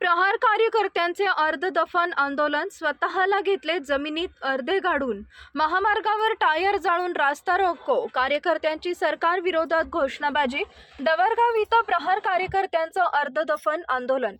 प्रहार कार्यकर्त्यांचे अर्धदफन आंदोलन स्वतःला घेतले जमिनीत अर्धे गाडून. महामार्गावर टायर जाळून रास्ता रोको. कार्यकर्त्यांची सरकार विरोधात घोषणाबाजी. दवरगाव इथं प्रहार कार्यकर्त्यांचं अर्धदफन आंदोलन.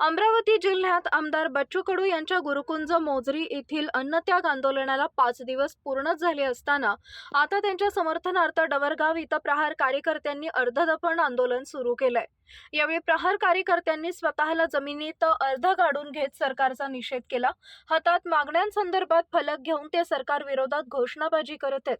अमरावती जिल्ह्यात आमदार बच्चू कडू यांच्या गुरुकुंज मोजरी येथील अन्नत्याग आंदोलनाला पाच दिवस पूर्णच झाले असताना आता त्यांच्या समर्थनार्थ डवरगाव इथं प्रहार कार्यकर्त्यांनी अर्धदफन आंदोलन सुरू केलंय. यावेळी प्रहार कार्यकर्त्यांनी स्वतःला जमिनीत अर्ध गाडून घेत सरकारचा निषेध केला. हातात मागण्यांसंदर्भात फलक घेऊन ते सरकार विरोधात घोषणाबाजी करत आहेत.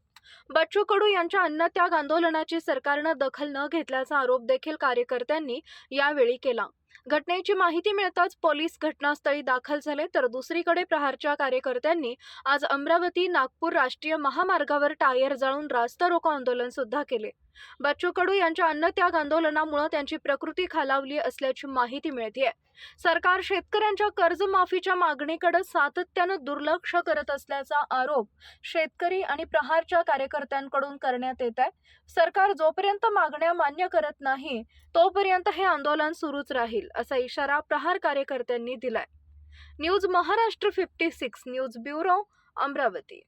बच्चू कडू यांच्या अन्नत्याग आंदोलनाची सरकारनं दखल न घेतल्याचा आरोप देखील कार्यकर्त्यांनी यावेळी केला. घटनेची माहिती मिळताच पोलीस घटनास्थळी दाखल झाले. तर दुसरीकडे प्रहारच्या कार्यकर्त्यांनी आज अमरावती नागपूर राष्ट्रीय महामार्गावर टायर जाळून रास्ता रोको आंदोलन सुद्धा केले. बच्चू कडू यांच्या अन्नत्याग आंदोलनामुळे त्यांची प्रकृती खालावली असल्याची माहिती मिळते सरकार शेतकऱ्यांच्या कर्जमाफीच्या मागणीकडे सातत्यानं दुर्लक्ष करत असल्याचा आरोप शेतकरी आणि प्रहारच्या कार्यकर्त्यांकडून करण्यात येत आहे. सरकार जोपर्यंत मागण्या मान्य करत नाही तोपर्यंत हे आंदोलन सुरूच राहील असा इशारा प्रहार कार्यकर्त्यांनी दिलाय. News Maharashtra fifty six news bureau Amravati.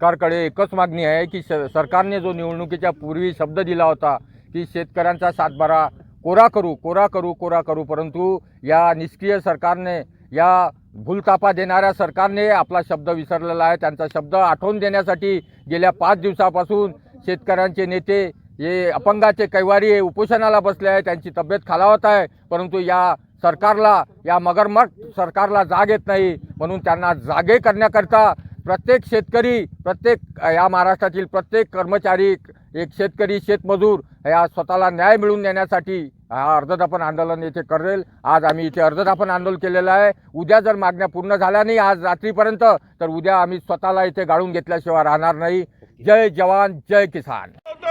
सरकारकडे एकच मागणी आहे की सरकारने जो निवडणुकीच्या पूर्वी शब्द दिला होता की शेतकऱ्यांचा सातबारा कोरा करू कोरा करू कोरा करू परंतु या निष्क्रिय सरकारने या भूलतापा देणाऱ्या सरकारने आपला शब्द विसरलेला आहे. त्यांचा शब्द आठवून देण्यासाठी गेल्या पाच दिवसापासून शेतकऱ्यांचे नेते हे अपंगाचे कैवारी उपोषणाला बसले आहे त्यांची तब्येत खालावत आहे. परंतु या सरकारला या मगरमट सरकारला जाग येत नाही. म्हणून त्यांना जागे करण्याकरता प्रत्येक शेतकरी प्रत्येक या महाराष्ट्रातील प्रत्येक कर्मचारी एक शेतकरी शेतमजूर या स्वतःला न्याय मिळवून देण्यासाठी हा अर्धदापन आंदोलन येथे करेल. आज आम्ही इथे अर्धदापन आंदोलन केलेलं आहे. उद्या जर मागण्या पूर्ण झाल्या नाही आज रात्रीपर्यंत तर उद्या आम्ही स्वतःला इथे गाळून घेतल्याशिवाय राहणार नाही. जय जवान जय किसान.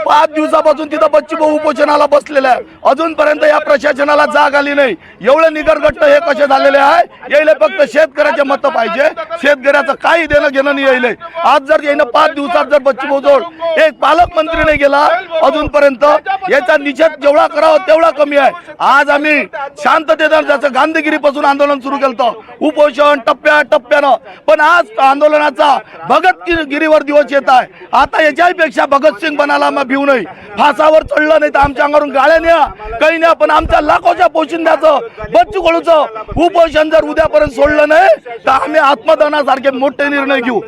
पाच दिवसापासून तिथं बच्ची भाऊ उपोषणाला बसलेला आहे अजूनपर्यंत या प्रशासनाला जाग आली नाही. एवढे निगरगट्ट हे कसे झालेले आहे? यायला फक्त शेतकऱ्याचे मत पाहिजे. शेतकऱ्याचं काही देणं घेणं नाही यायले. आज जर यायनं पाच दिवसात जर बच्ची भाऊ जवळ एक पालकमंत्री नाही गेला अजूनपर्यंत याचा निषेध जेवढा करावा तेवढा कमी आहे. आज आम्ही शांततेनं त्याचं गांधीगिरीपासून आंदोलन सुरू केलं उपोषण टप्प्या टप्प्यानं पण आज आंदोलनाचा भगतगिरीवर दिवस येत आहे. आता याच्यापेक्षा भगतसिंग बनाला मग भिऊ नये. फासावर चढलं नाही तर आमच्या अंगावरून गाळ्या न्या. काही न्या पण आमच्या लाखोच्या पोशिंद्याचं बच्चू कडूचं उपोषण जर उद्यापर्यंत सोडलं नाही तर आम्ही आत्मदानासारखे मोठे निर्णय घेऊ.